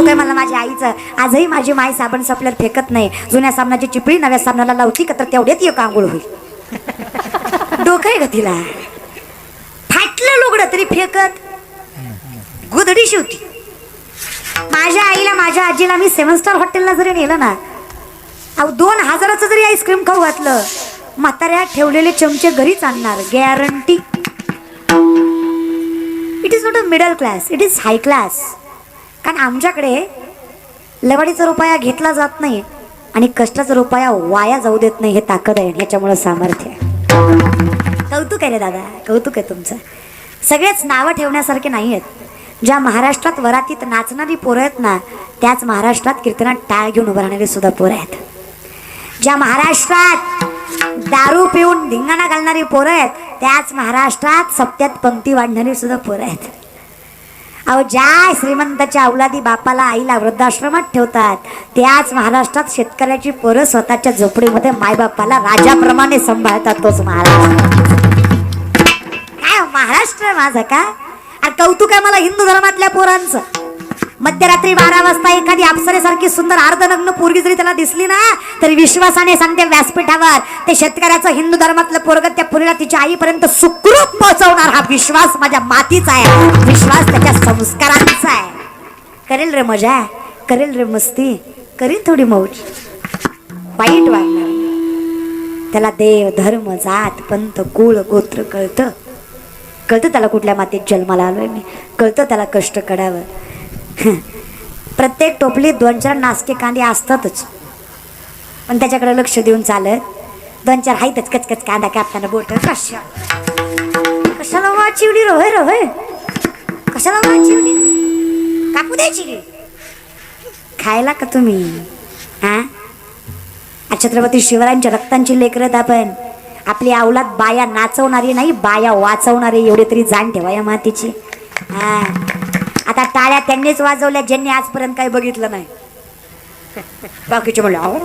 कौतुक काय मला माझ्या आईचं आजही माझी माय साबण संपल्यावर फेकत नाही. जुन्या साबणाची चिपळी नव्या साबणाला लावती का तर तेवढ्यात एक आंघोळ होईल. डोकं आहे का तिला. फाटलं लुगडं तरी फेकत. गुदडी शिवती. माझ्या आईला माझ्या आजीला मी सेवन स्टार हॉटेलला जरी नेलं ना अहो दोन हजाराचं जरी आईस्क्रीम खाऊ घातलं म्हाताऱ्या ठेवलेले चमचे घरीच आणणार guarantee it is not a middle class it is high class कारण आमच्याकडे लवाडीचा रुपया घेतला जात नाही आणि कष्टाचा रुपया वाया जाऊ देत नाही हे ताकद आहे ह्याच्यामुळं सामर्थ्य आहे. कौतुक आहे रे दादा कौतुक आहे तुमचं. सगळेच नावं ठेवण्यासारखे नाही आहेत. ज्या महाराष्ट्रात वरातीत नाचणारी पोरं आहेत ना त्याच महाराष्ट्रात कीर्तनात टाळ घेऊन उभं राहणारी सुद्धा पोरं आहेत. ज्या महाराष्ट्रात दारू पिऊन धिंगाणा घालणारी पोरं आहेत त्याच महाराष्ट्रात सप्त्यात पंक्ती वाढणारी सुद्धा पोरं आहेत. अहो ज्या श्रीमंताच्या अवलादी बापाला आईला वृद्धाश्रमात ठेवतात त्याच महाराष्ट्रात शेतकऱ्याची पोरं स्वतःच्या झोपडीमध्ये मायबापाला राजाप्रमाणे सांभाळतात तोच महाराष्ट्र. काय हो, महाराष्ट्र माझं का? आणि कौतुक आहे मला हिंदू धर्मातल्या पोरांचं. मध्यरात्री बारा वाजता एखादी अप्सरेसारखी सुंदर अर्धनग्न पोरगी जरी त्याला दिसली ना तरी विश्वासाने सांगते व्यासपीठावर ते शेतकऱ्याचं हिंदू धर्मातलं पोरग त्या पुरीला तिच्या आईपर्यंत सुखरूप पोहोचवणार हा विश्वास माझ्या मातीचा आहे. विश्वास त्याच्या संस्कारांचा आहे. करेल रे मजा करेल रे मस्ती करील थोडी मौज. वाईट वागणार त्याला देव धर्म जात पंत कुळ गोत्र कळतं. कळतं त्याला कुठल्या मातीत जन्माला आलोय मी. कळतं त्याला कष्ट करावं. प्रत्येक टोपलीत दोन चार नासके कांदे असतातच. पण त्याच्याकडे लक्ष देऊन चालत दोन चार हायतच कचकच कांदा कापताना बोट. कशा? कशाला वाचिवली रोय रोय कशाला वा चिवडी कापू द्यायची खायला का तुम्ही? हा? छत्रपती शिवरायांच्या रक्तांची लेकरत आपण. आपली अवलाद बाया नाचवणारी नाही बाया वाचवणारी. एवढी तरी जाण ठेवा या मातीची. हा. आता टाळ्या त्यांनीच वाजवल्या ज्यांनी आजपर्यंत काही बघितलं नाही. बाकीचे म्हणले "अहो,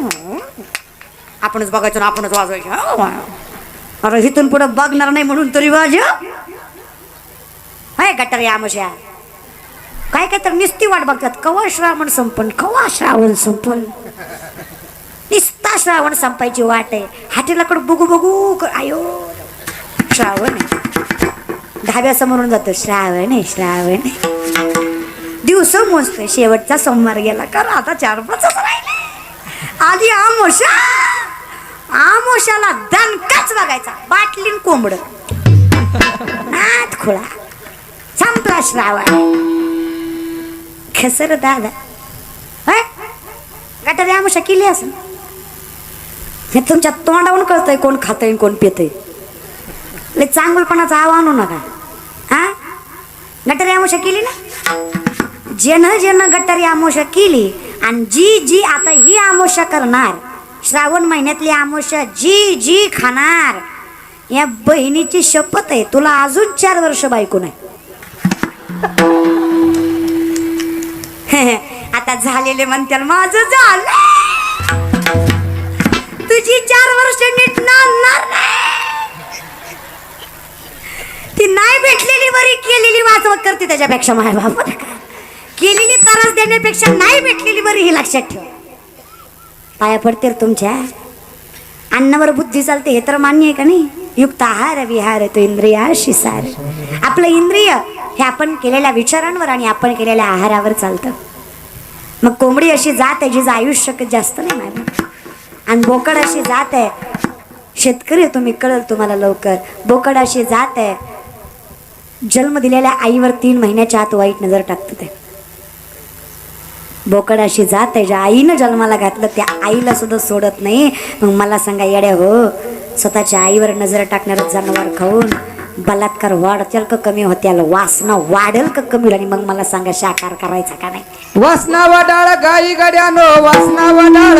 आपणच बघायचो ना आपणच वाजवायचो. अरे इथून पुढे बघणार नाही म्हणून तरी वाज हाय गटर या मशा. काय काय तर निस्ती वाट बघतात. कवा श्रावण संपन कवा श्रावण संपन? निस्ता श्रावण संपायची वाट आहे. हाटेलाकडे बघू बघू क- आयो श्रावण आहे. ढाब्यासमोरून जातो. श्रावण आहे श्रावण आहे. दिवस मोजतोय. शेवटचा सोमवार गेला कर आता चार पाचच राहिले. आधी आमोशा. आमोशाला दणकाच बघायचा. बाटलीन कोंबड. नाथ खुळा. संपला श्रावण. खसर दादा. होय? गटारी आमोशा केली असं हे तुमच्या तोंडावून कळतंय कोण खातंय कोण पितंय. लय चांगलपणाचा आव आणू नका. हा? गटारी आमोशा केली ना? ज्यानं ज्यानं गटारी आमोशा केली आणि जी जी आता ही आमोशा करणार श्रावण महिन्यातली आमोशा जी जी खाणार या बहिणीची शपथ आहे. तुला अजून चार वर्ष बायको नाही. आता झालेले म्हणते माझं झालं. तुझी चार वर्ष नीट नांदणार ती नाही भेटलेली बरी केलेली वाचवत करते त्याच्यापेक्षा माझ्या बाप केलेली तरस देण्यापेक्षा नाही भेटलेली बरी ही लक्षात ठेव. पाया पडते तुमच्या. अन्नावर बुद्धी चालते हे तर मान्य आहे का नाही? युक्त आहार विहार तो इंद्रिया शिसार. आपलं इंद्रिय हे आपण केलेल्या विचारांवर आणि आपण केलेल्या आहारावर चालतं. मग कोंबडी अशी जात आहे जिचं आयुष्य जास्त नाही माझं आणि बोकड अशी जात आहे शेतकरी तुम्ही कळल तुम्हाला लवकर. बोकड अशी जात आहे जन्म दिलेल्या आईवर तीन महिन्याच्या आत वाईट नजर टाकतं ते. बोकड अशी जात आहे. ज्या आईनं जन्माला घातलं त्या आईला सुद्धा सोडत नाही. मग मला सांगा येड्या हो स्वतःच्या आईवर नजर टाकणारं जनावर खाऊन बलात्कार वाढतील का कमी होत्याल वासना वाढेल का कमी? आणि मग मला सांगा शाकार करायचा का नाही? वासना वडाळ गाई गड्यानो वासना वडाळ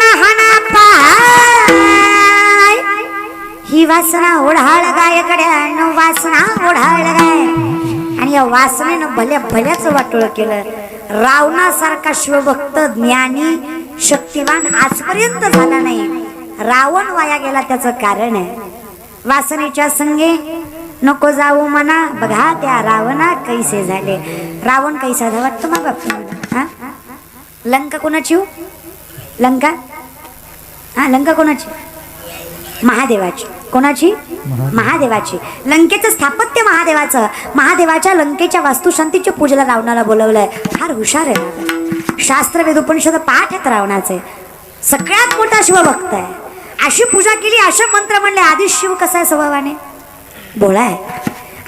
ही वासना ओढाळ गायकडे न वासना ओढाळ गाय. आणि या वासनेनं भल्या भल्याच वाटोळ केलं. रावणासारखा शिवभक्त ज्ञानी शक्तिवान आजपर्यंत झाला नाही. रावण वाया गेला त्याचं कारण आहे. वासनेच्या संगे नको जाऊ मना बघा त्या रावणा कैसे झाले. रावण कैसा झाला वाटतं मग लंका कोणाची हो? लंका? हा लंका कोणाची? महादेवाची. कोणाची? महादेवाची. लंकेचं स्थापत्य महादेवाचं. महादेवाच्या लंकेच्या वास्तुशांतीच्या पूजेला रावणाला बोलवलंय. फार हुशार आहे. शास्त्र वेद उपनिषद पाठ आहेत रावणाचे. सगळ्यात मोठा शिवभक्त आहे. अशी पूजा केली असे मंत्र म्हणले आधी शिव कसा आहे स्वभावाने? आहे.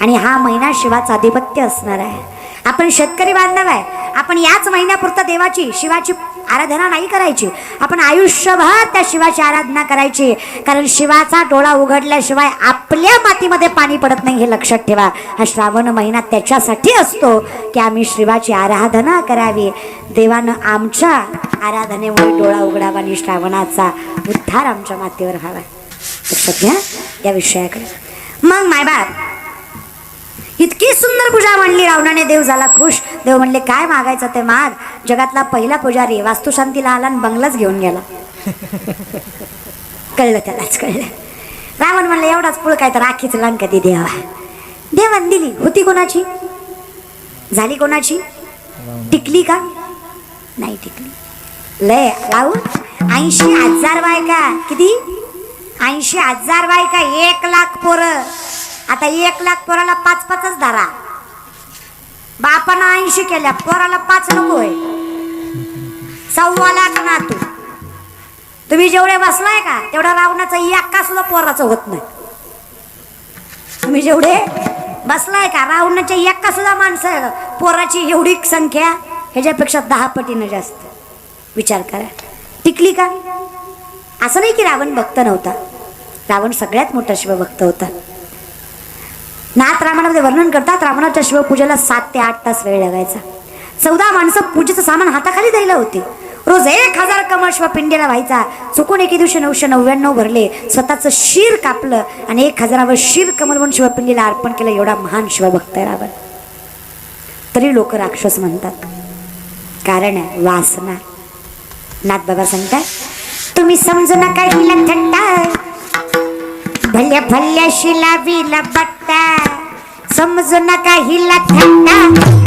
आणि हा महिना शिवाचा आधिपत्य असणार आहे. आपण शेतकरी बांधव आहे. आपण याच महिन्यापुरतं देवाची शिवाची आराधना नाही करायची. आपण आयुष्यभर त्या शिवाची आराधना करायची. कारण शिवाचा डोळा उघडल्याशिवाय आपल्या मातीमध्ये पाणी पडत नाही हे लक्षात ठेवा. हा श्रावण महिना त्याच्यासाठी असतो की आम्ही शिवाची आराधना करावी. देवानं आमच्या आराधनेमुळे डोळा उघडावा आणि श्रावणाचा उद्धार आमच्या मातीवर व्हावा. लक्षात घ्या या विषयाकडे. मग मायबाप इतकी सुंदर पूजा म्हणली रावणाने. देव झाला खुश. देव म्हणले काय मागायचं ते माग? जगातला पहिला पुजारी वास्तुशांतीला आला आणि बंगलाच घेऊन गेला. कळलं त्यालाच कळलं. रावण म्हणलं एवढाच पुळ काय तर राखीच लंका ती देवा. देवान दिली. होती कोणाची? झाली कोणाची? टिकली का? नाही टिकली. लय राहून ऐंशी हजार बायका. किती? ऐंशी हजार बायका. एक लाख पोरं. आता एक लाख पोराला पाच पाचच धरा. बापानं ऐंशी केल्या पोराला पाच नकोय सव्वा लाख ना तू. तुम्ही जेवढे बसलाय का तेवढा रावणाचा एक्का सुद्धा पोराचं होत नाही. तुम्ही जेवढे बसलाय का रावणाच्या एक्का सुद्धा माणसं पोराची एवढी संख्या ह्याच्यापेक्षा दहा पटीनं जास्त. विचार करा. टिकली का? असं नाही की रावण भक्त नव्हता. रावण सगळ्यात मोठा शिवभक्त होता. नाथ रामायणामध्ये वर्णन करतात रावणाच्या शिवपूजेला सात ते आठ तास वेळ लागायचा. चौदा माणसं पूजेचं सामान हाताखाली द्यायला होते. रोज एक हजार कमळ शिवपिंडीला व्हायचा. चुकून एके दिवशी नऊशे नव्याण्णव भरले. स्वतःचं शिर कापलं आणि एक हजारावर शिर कमल म्हणून शिवपिंडीला अर्पण केलं. एवढा महान शिवभक्त आहे रावण. तरी लोक राक्षस म्हणतात. कारण आहे वासना. नाथ बाबा सांगतात तुम्ही समजू नका हिला थट्टा भल्या भल्या शिला विला पट्टा. समजू नका हिला थट्टा.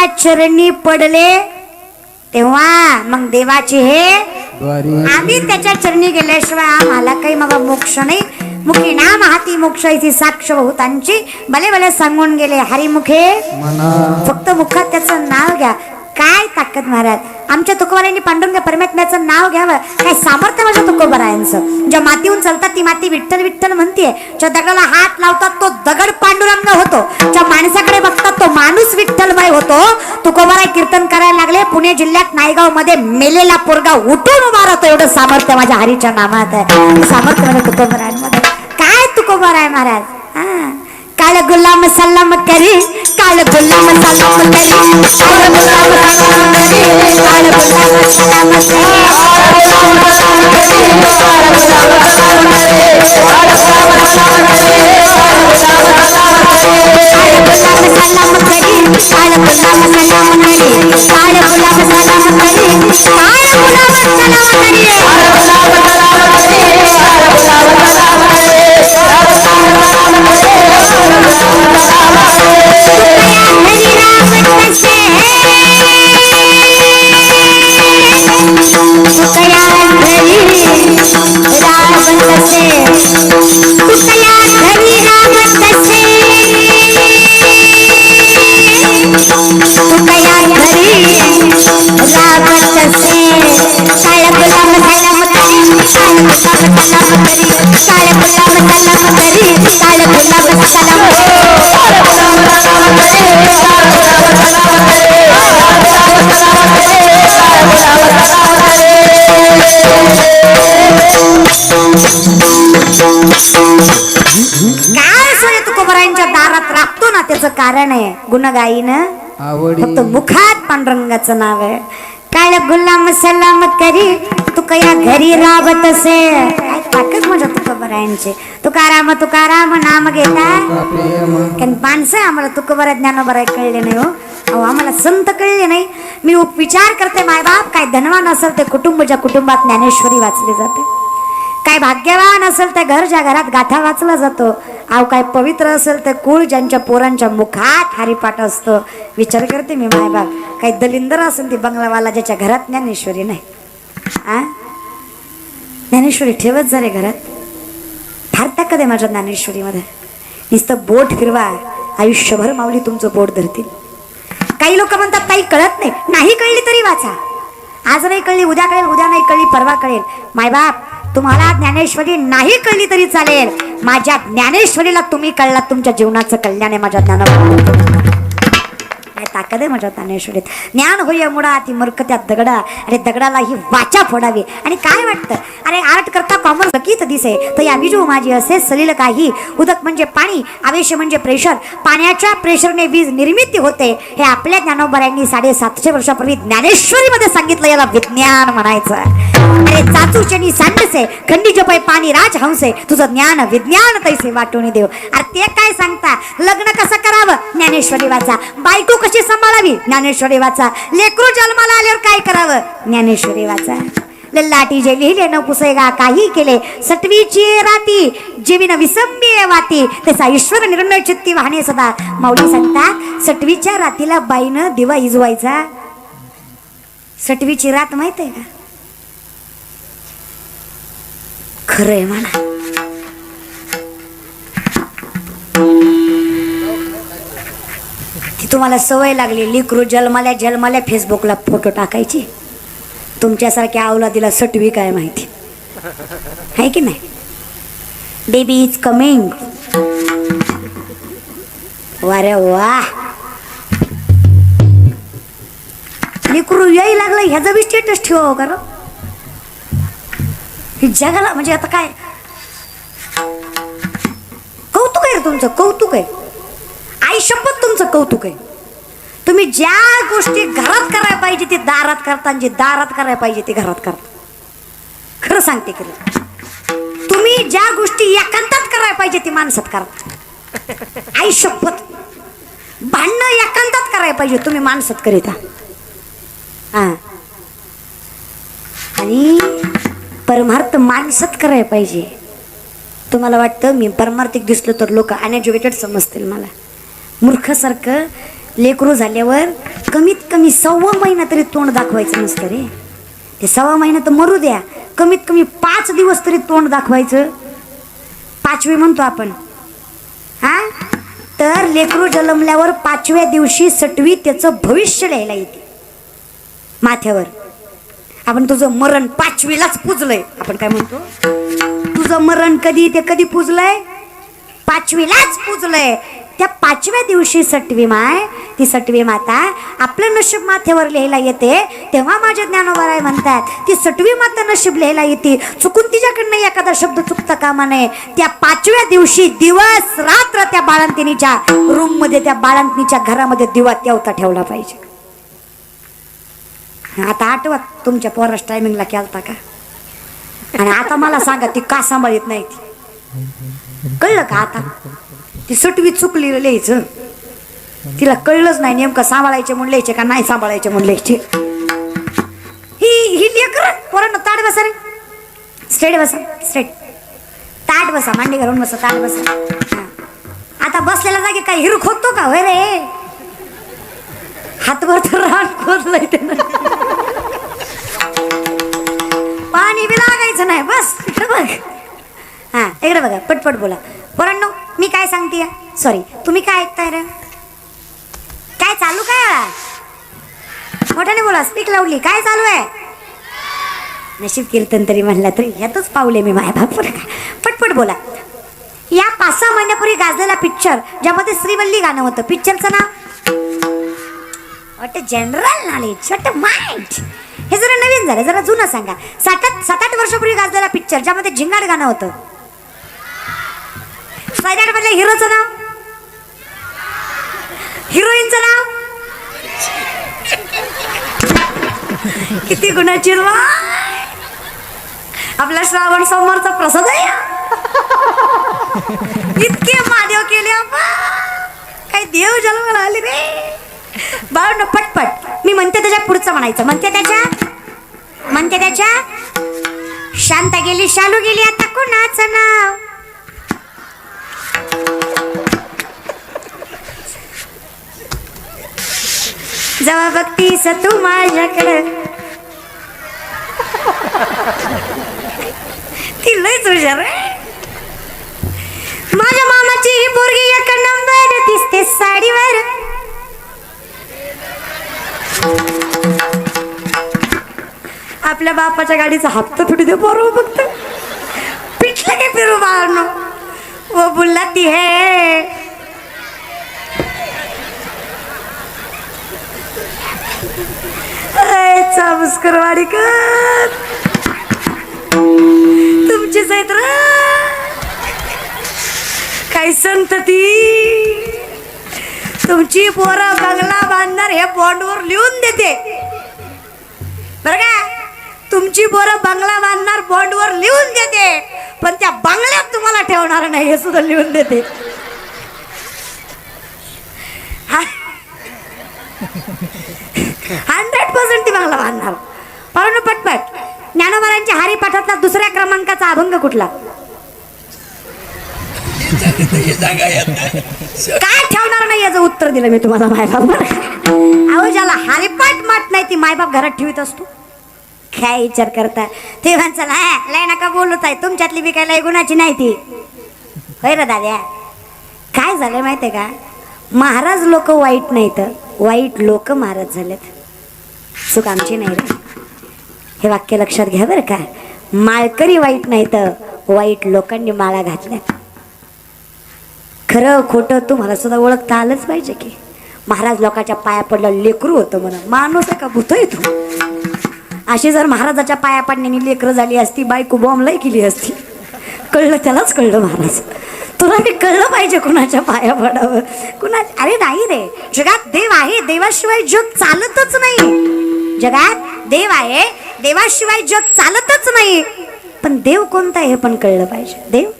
रामाच्या चरणी पडले तेव्हा मग देवाची हे आम्ही त्याच्या चरणी गेल्याशिवाय आम्हाला काही मग मोक्ष नाही. मुखी नाम हाती मोक्ष इथे साक्ष बहुतांची भले भले सांगून गेले हरिमुखे. फक्त मुखात त्याचं नाव घ्या. काय ताकद महाराज आमच्या तुकोबारायांनी पांडुरंग परमात्म्याचं नाव घ्यावं. काय सामर्थ्य माझ्या तुकोबारायांचं ज्या मातीहून चालतात ती माती विठ्ठल विठ्ठल म्हणते ज्या दगडाला हात लावतात तो दगड पांडुरंग होतो. ज्या माणसाकडे बघतात तो माणूस विठ्ठलमय होतो. तुकोबाराय कीर्तन करायला लागले. पुणे जिल्ह्यात नायगावमध्ये मेलेला पोरगा उठून उभा राहतो. एवढं सामर्थ्य माझ्या हरीच्या नामात आहे. सामर्थ्य माझ्या तुकोबारायांमध्ये काय तुकोबाराय महाराज? हा. काळ गुलाम सलाम करी काळ गुलाम सलाम करी काळ गुलाम सलाम करी काळ गुलाम सलाम करी काळ गुलाम सलाम करी काळ गुलाम सलाम करी काळ गुलाम सलाम करी काळ गुलाम त्याचं कारण आहे. गुणगाईनं फक्त मुखात पांडुरंगाचं नाव आहे. काळ गुलाम सलाम करी तुकया घरी राबत असे. काय ताकद माझ्या तुकोबरायांची तुकाराम तुकाराम नाम घेता. कारण माणसं आम्हाला तुकोबरा ज्ञानोबरा कळले नाही हो. अहो आम्हाला संत कळले नाही. मी विचार करते मायबाप काय धनवान असेल ते कुटुंब ज्या कुटुंबात ज्ञानेश्वरी वाचली जाते. काय भाग्यवान असेल त्या घर ज्या घरात गाथा वाचला जातो. अहो काय पवित्र असेल ते कुळ ज्यांच्या पोरांच्या मुखात हरिपाठ असतं. विचार करते मी मायबाप काही दलिंदर असेल ती बंगलावाला ज्याच्या घरात ज्ञानेश्वरी नाही. आ? ज्ञानेश्वरी ठेवत जा रे घरात. फार ताकद आहे माझ्या ज्ञानेश्वरीमध्ये? नुसतं बोट फिरवा. आयुष्यभर माऊली तुमचं बोट धरतील. काही लोक म्हणतात काही कळत नाही. नाही कळली तरी वाचा. आज नाही कळली उद्या कळेल उद्या नाही कळली परवा कळेल. मायबाप तुम्हाला ज्ञानेश्वरी नाही कळली तरी चालेल. माझ्या ज्ञानेश्वरीला तुम्ही कळलात तुमच्या जीवनाचं कल्याण आहे माझ्या ज्ञानावर काय ताकद आहे माझ्या ज्ञानेश्वरीत? ज्ञान होय मुळा ती मूर्ख त्या दगडा. अरे दगडाला ही वाचा फोडावी. आणि काय वाटतं? अरे आर्ट करता कॉमर्स नक्कीच दिसे. तर या विजू माझी असे सलील काही. उदक म्हणजे पाणी आवेश म्हणजे प्रेशर पाण्याच्या प्रेशरने वीज निर्मिती होते. हे आपल्या ज्ञानोबऱ्यांनी साडेसातशे वर्षापूर्वी ज्ञानेश्वरीमध्ये सांगितलं याला विज्ञान म्हणायचं. अरे चाचूचे आणि सांडसे खंडीचे पै पाणी राज हंसे तुझं ज्ञान विज्ञान तैसे वाटून देव. अरे ते काय सांगता? लग्न कसं करावं? ज्ञानेश्वरी वाचा. बायको कशी सांभाळावी. ज्ञानेश्वरी वाचा. लेकरू जन्माला आल्यावर काय करावं? ज्ञानेश्वरी वाचा. लल्लाटी जे लिहिले न पुसेगा काही केले. सटवीची राती जीविन विसंबी वाती. त्याचा ईश्वर निर्णय चित्ती वाहणे सदा. माऊली सांगतात सटवीच्या रातीला बाईनं दिवा इजवायचा. सटवीची रात माहीत आहे का? खरंय म्हणा तुम्हाला सवय लागली लिकरू जलमाल्या जन्माल्या फेसबुकला फोटो टाकायची. तुमच्यासारख्या अवलादीला सटवी काय माहिती? आहे की नाही? बेबी इज कमिंग वारे वा. लिकरू याय लागलं ह्याचं बी स्टेटस ठेवावं कर. जगाला म्हणजे आता काय? कौतुक आहे रे तुमचं कौतुक आहे. आई शपथ तुमचं कौतुक आहे. तुम्ही ज्या गोष्टी घरात करायला पाहिजे ते दारात करता आणि जे दारात करायला पाहिजे ते घरात करता. खरं सांगते खरं तुम्ही ज्या गोष्टी एकांतात करायला पाहिजे ते माणसात करता आई शपथ. भांडणं एकांतात करायला पाहिजे तुम्ही माणसात करीता हां. आणि परमार्थ माणसात करायला पाहिजे. तुम्हाला वाटतं मी परमार्थिक दिसलो तर लोक अनएज्युकेटेड समजतील मला. मूर्खासारखं लेकरू झाल्यावर कमीत कमी सव्वा महिना तरी तोंड दाखवायचं नसतं रे. ते सव्वा महिना तर मरू द्या. कमीत कमी पाच दिवस तरी तोंड दाखवायचं. पाचवी म्हणतो आपण. हा? तर लेकरू जन्मल्यावर पाचव्या दिवशी सटवी त्याचं भविष्य लिहायला येते. माथ्यावर. आपण तुझं मरण पाचवीलाच पुजलंय. आपण काय म्हणतो? तुझं मरण कधी ते कधी पुजलंय? पाचवीलाच पुजलंय. त्या पाचव्या दिवशी सटवी माय ती सटवी माता आपलं नशीब माथेवर लिहायला येते. तेव्हा माझ्या ज्ञानोबाराय म्हणतात ती सटवी माता नशीब लिहायला येते. चुकून तिच्याकडनं एखादा शब्द चुकता कामा नये. त्या पाचव्या दिवशी दिवस रात्र त्या बाळंतिनीच्या रूममध्ये त्या बाळंतिनीच्या घरामध्ये दिवा तेवता ठेवला पाहिजे. आता आठवत तुमच्या पोरास टायमिंगला केलता का? आणि आता मला सांगा ती का सांभाळत नाही ती? कळलं का आता? ती सटवी चुकली लिहायचं. तिला कळलंच नाही नेमकं सांभाळायचे म्हणून लिहायचे का नाही सांभाळायचे म्हणून लिहायचे. ही ही लेकर पोरांना ताट बसा रे. स्ट्रेट बसा स्ट्रेट. ताट बसा मांडी घालून बसा ताट बसा. हा. आता बसलेल्या जागी काय हिरू खोदतो का? होय रे. हातभर तर रान खोदलंय त्यानं. पाणी बी लागायचं नाही. बस इकडे बघ. हा इकडे बघा पटपट बोला. पोरांनो मी काय सांगते सॉरी तुम्ही काय ऐकताय रे? काय चालू काय मोठ्याने बोला स्पीक लावली काय चालू आहे? नशीब कीर्तन तरी म्हणला तरी ह्यातच पावले मी माया बाप पटपट बोला. या पाच सहा महिन्यापूर्वी गाजलेला पिक्चर ज्यामध्ये श्रीवल्ली गाणं होतं. पिक्चरचं नाव? What general knowledge what mind हे जरा नवीन झालं जरा जुनं सांगा. सात आठ सात आठ वर्षापूर्वी गाजलेला पिक्चर ज्यामध्ये झिंगाट गाणं होतं. सायदाट मधल्या हिरोचं नाव? हिरोईनचं नाव? किती गुणाची रे बा. आपला श्रावण सोमवारचा प्रसाद आहे इतके महादेव केले काही देव जन्माला आले रे. बाळ पटपट. मी म्हणते त्याच्या पुढचं म्हणायचं. म्हणते त्याच्या? म्हणते त्याच्या? शांत गेली शालू गेली आता कोणाचं नाव? जेव्हा बघतीस तू माझ्याकडे. ती लयच हुशार माझ्या मामाची ही पोरगी एक नंबर दिसते साडीवर. आपल्या बापाच्या गाडीचा हप्ता थोडी दे बरोबर फक्त पिठलं काय फिरू बाळांनो. वो बुल्लाती है। चाबुसकरवाडी कर। तुमची चैत्र काय संतती तुमची पोरं बंगला बांधणार हे बॉन्डवर लिहून देते. बरं का? तुमची पोरं बंगला बांधणार बॉन्डवर लिहून देते. पण त्या बंगल्यात तुम्हाला ठेवणार नाही हे सुद्धा लिहून देते. हंड्रेड पर्सेंट ती बंगला बांधणार. पाहून पटपट. ज्ञानोबारांच्या हरिपाठातला दुसऱ्या क्रमांकाचा अभंग कुठला? काय ठेवणार नाही याचं उत्तर दिलं मी तुम्हाला मायबाप. अहो ज्याला हरिपाठ मात नाही ती मायबाप घरात ठेवीत असतो. काय विचार करता? ते माणसाला हा लय नका बोलत आहे तुमच्यातली बी काय लय गुणाची नाही ती. होय र दाद्या काय झालं माहिती आहे का? महाराज लोक वाईट नाहीत वाईट लोक महाराज झालेत. चूक आमची नाही रे. हे वाक्य लक्षात घ्या बरं का. माळकरी वाईट नाही तर वाईट लोकांनी माळा घातल्या खरं खोटं तुम्हाला सुद्धा ओळखता आलंच पाहिजे की. महाराज लोकांच्या पाया पडलं लेकरू होतं म्हणून माणूस आहे का भूत आहे तू. अशी जर महाराजाच्या पाया पाडण्याने लेकरं झाली असती बायको बॉम्बलाही केली असती. कळलं त्यालाच कळलं महाराज. तुला ते कळलं पाहिजे कुणाच्या पाया पडावं. कुणा अरे नाही रे. जगात देव आहे देवाशिवाय जग चालतच नाही. जगात देव आहे देवाशिवाय जग चालतच नाही. पण देव कोणता आहे हे पण कळलं पाहिजे. देव?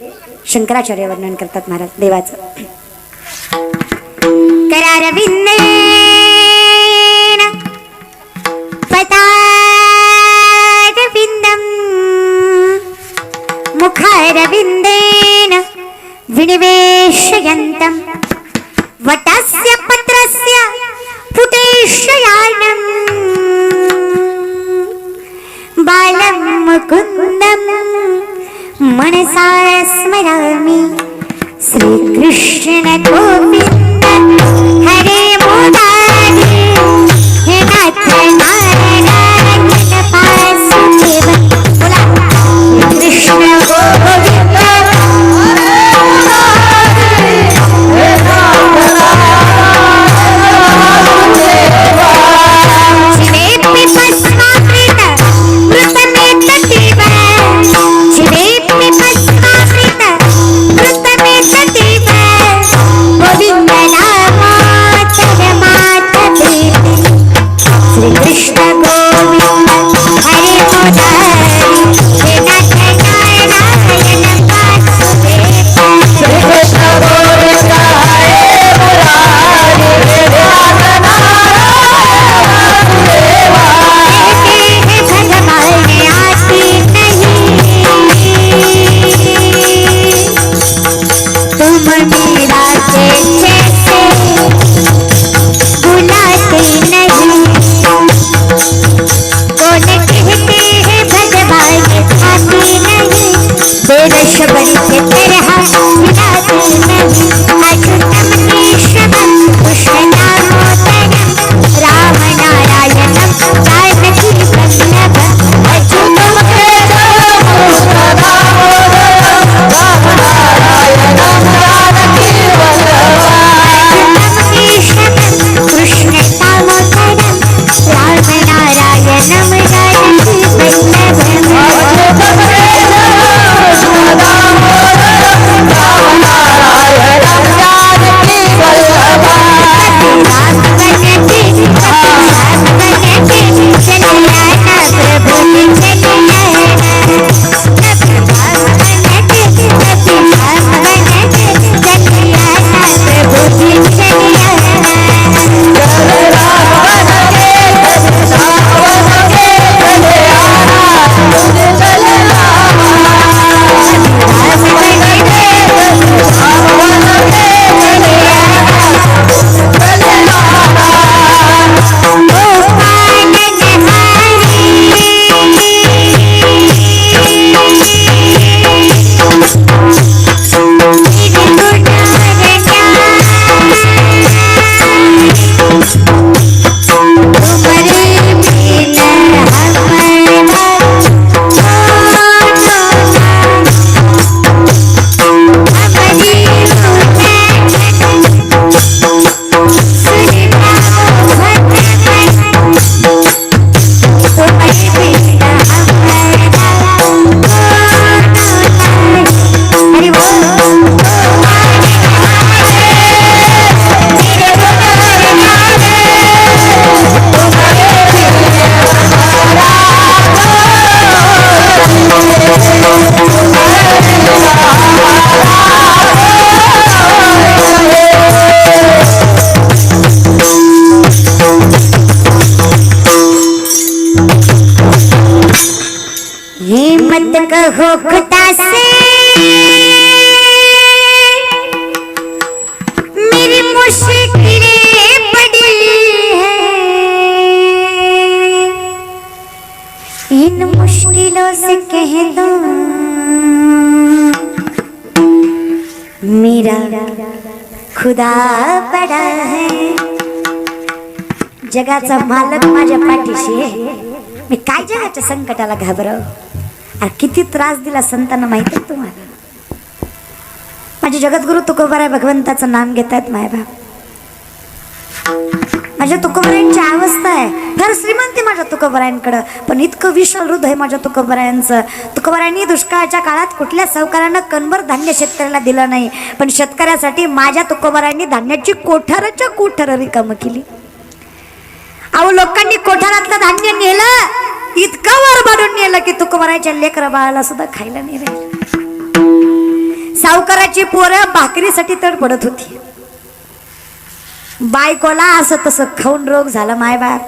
शंकराचार्य वर्णन करतात महाराज देवाचं. करारविंदेन वटम वटस्य पत्रस्य पुटेशयानम् बालं मुकुन्दं मनसा स्मरामि। श्रीकृष्ण गोविन्द। हरे मोदानि हे नाथ। मुश्किलें बड़ी हैं इन मुश्किलों से कह दो मेरा खुदा बड़ा है जगाचा मालक माझ्या पाठीशी आहे. मी काय जगाच्या संकटाला घाबरव अरे किती त्रास दिला संतांना माहिती आहे तुम्हाला माझे जगद्गुरु तुकोबाराय भगवंताचं नाम घेतात माय मायबाप माझ्या तुकोबरायांची अवस्था आहे. फार श्रीमंती माझ्या तुकोबरायांकडं. पण इतकं विशाल हृदय माझ्या तुकोबरायांचं. तुकोबरायांनी दुष्काळाच्या काळात कुठल्या सावकारानं कणभर धान्य शेतकऱ्याला दिलं नाही. पण शेतकऱ्यासाठी माझ्या तुकोबरायांनी धान्याची कोठाराच्या कोठार रिकामं केली. अहो लोकांनी कोठारातलं धान्य नेलं. इतकं वर भरून नेलं की तुकोबराच्या लेकर बाळाला सुद्धा खायला नाही राहिलं. सावकाराची पोरं भाकरीसाठी तडपडत होती. बायकोला असं तसं खाऊन रोग झाला माय बाप.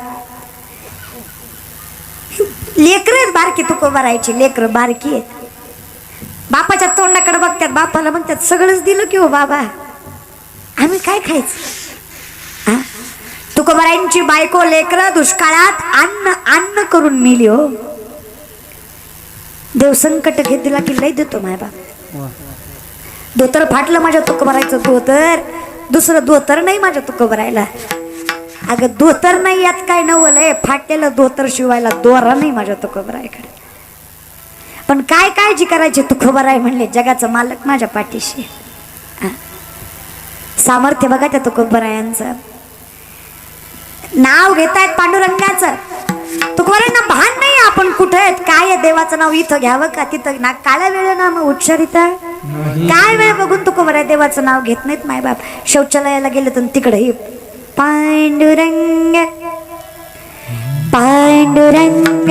लेकरच बारकी तुकोबरायची लेकर बारकी आहेत. बापाच्या तोंडाकडे बघतात बापाला म्हणतात सगळंच दिलं की हो बाबा. आम्ही काय खायचं? तुकोबरायांची बायको लेकर दुष्काळात अन्न अन्न करून मिली हो. देव संकट घेत दिला की लय देतो माय बाप. धोतर फाटलं माझ्या तुकोबरायचं धोतर. दुसरं धोतर नाही माझ्या तुकोबरायला अगं धोतर नाही यात काय नवलंय फाटलेलं धोतर शिवायला दोरा नाही माझ्या तुकोबरायकडे पण काय काळजी करायची तुकोबराय म्हणले? जगाचं मालक माझ्या पाठीशी सामर्थ्य बघा त्या तुकोबरायांचं नाव घेतायत पांडुरंगाचं. तुकोबरांना भान नाही आपण कुठं आहेत? काय देवाचं नाव इथं घ्यावं का? तिथं ना काळ्या वेळ ना मग उच्चारित? काय वेळ बघून तुकोबराय देवाचं नाव घेत नाहीत मायबाप शौचालयाला गेलं तर तिकडे पांडुरंग पांडुरंग.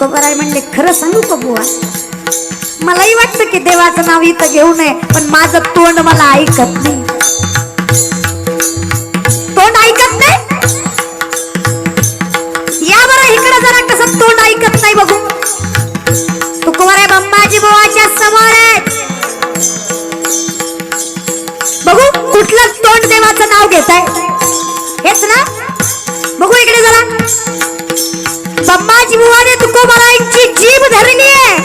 तुकोबराय म्हणले खरं सांगू का बुवा? मलाही वाटतं की देवाचं नाव इथं घेऊ नये पण माझं तोंड मला ऐकत नाही. तोंड ऐकत नाही? या बरं इकडे जरा कसं तोंड ऐकत नाही बघू. तुकोबराय बंबाजी बुवाच्या समोर बघू कुठलं तोंड देवाचं नाव घेत आहे हेच ना? बघू इकडे जरा. बंबाजी बुवाने तुकोबरायांची जीभ धरली आहे.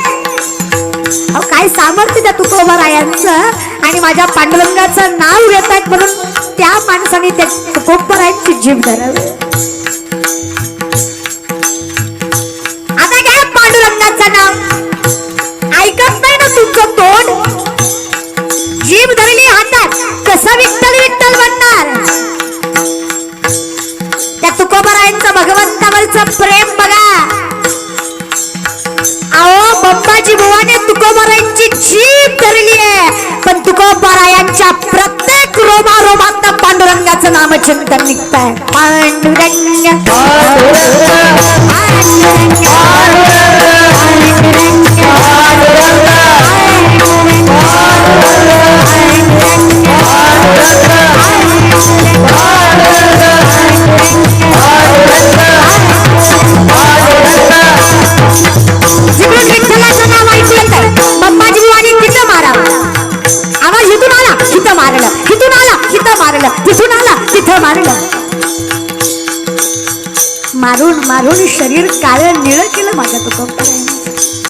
काय सामर्थ्य त्या तुकोबारायांचं आणि माझ्या पांडुरंगाचं नाव घेत आहेत म्हणून त्या माणसाने त्या तुकोबरायांची जीभ धरली. आता घ्या पांडुरंगाचं नाव. ऐकत नाही ना तुमचं तोंड? जीभ धरली हातात कसं विठ्ठल विठ्ठल म्हणणार त्या तुकोबरायांचं भगवंतावरचं प्रेम बघा. बप्पाजी बुवाने तुकोबरायांची जीभ धरली आहे. पण तुकोबरायांच्या प्रत्येक रोमा रोमात पांडुरंगाचं नामचिंतन निघतंय. पांडुरंग. पांडुरंग. पांडुरंग. मारलं तिथून आला तिथं मारलं. मारून मारून शरीर काळ निळ केलं माझ्या तुकोबरायांनी